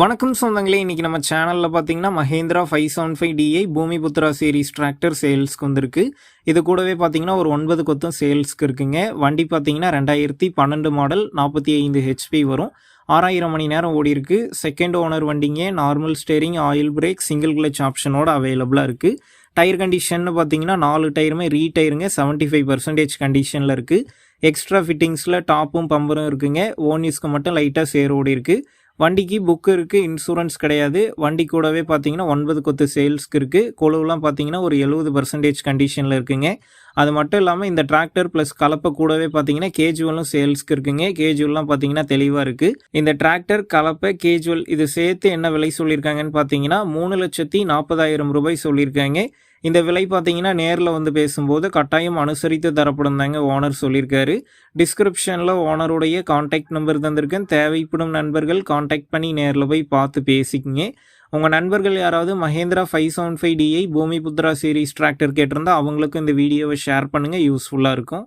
வணக்கம் சொந்தங்களே இன்றைக்கி நம்ம சேனலில் பார்த்தீங்கன்னா Mahindra five seven five D I Bhoomiputra series tractor சேல்ஸ்க்கு வந்திருக்கு. இது கூடவே பார்த்தீங்கன்னா ஒரு ஒன்பது கொத்தும் சேல்ஸ்க்கு இருக்குங்க. வண்டி பார்த்தீங்கன்னா ரெண்டாயிரத்தி பன்னெண்டு மாடல் நாற்பத்தி ஐந்து ஹெச்பி வரும். ஆறாயிரம் மணி நேரம் ஓடி இருக்கு. செகண்ட் ஓனர் வண்டிங்க normal steering oil brake single clutch ஆப்ஷனோட அவைலபிளாக இருக்குது டயர் கண்டிஷன் பார்த்தீங்கன்னா நாலு டயருமே ரீ டயருங்க செவன்ட்டி ஃபைவ் பர்சன்டேஜ் கண்டிஷனில் இருக்குது எக்ஸ்ட்ரா ஃபிட்டிங்ஸில் டாப்பும் பம்பரும் இருக்குங்க. ஓன் யூஸ்க்கு மட்டும் லைட்டாக சேர் ஓடி இருக்குது வண்டிக்கு புக்கு இருக்குது இன்சூரன்ஸ் கிடையாது. வண்டி கூடவே பார்த்தீங்கன்னா ஒன்பது கொத்து சேல்ஸ்க்கு இருக்குது கொழுவுலாம் பார்த்தீங்கன்னா ஒரு எழுபது பர்சன்டேஜ் கண்டிஷனில் இருக்குங்க. அது மட்டும் இல்லாமல் இந்த டிராக்டர் ப்ளஸ் கலப்பை கூடவே பார்த்தீங்கன்னா கேஜுவலும் சேல்ஸ்க்கு இருக்குங்க. கேஜுவல்லாம் பார்த்தீங்கன்னா தெளிவாக இருக்குது இந்த டிராக்டர் கலப்பை கேஜுவல் இது சேர்த்து என்ன விலை சொல்லியிருக்காங்கன்னு பார்த்தீங்கன்னா மூணு லட்சத்தி நாற்பதாயிரம் ரூபாய் சொல்லியிருக்காங்க. இந்த விலை பார்த்தீங்கன்னா நேரில் வந்து பேசும்போது கட்டாயம் அனுசரித்து தரப்படும் தாங்க ஓனர் சொல்லியிருக்காரு. டிஸ்கிரிப்ஷனில் ஓனருடைய காண்டாக்ட் நம்பர் தந்திருக்கேன். தேவைப்படும் நண்பர்கள் காண்டாக்ட் பண்ணி நேரில் போய் பார்த்து பேசிக்கிங்க. உங்கள் நண்பர்கள் யாராவது Mahindra five seven five D I Bhoomiputra series tractor கேட்டிருந்தா அவங்களுக்கும் இந்த வீடியோவை ஷேர் பண்ணுங்கள் யூஸ்ஃபுல்லாக இருக்கும்.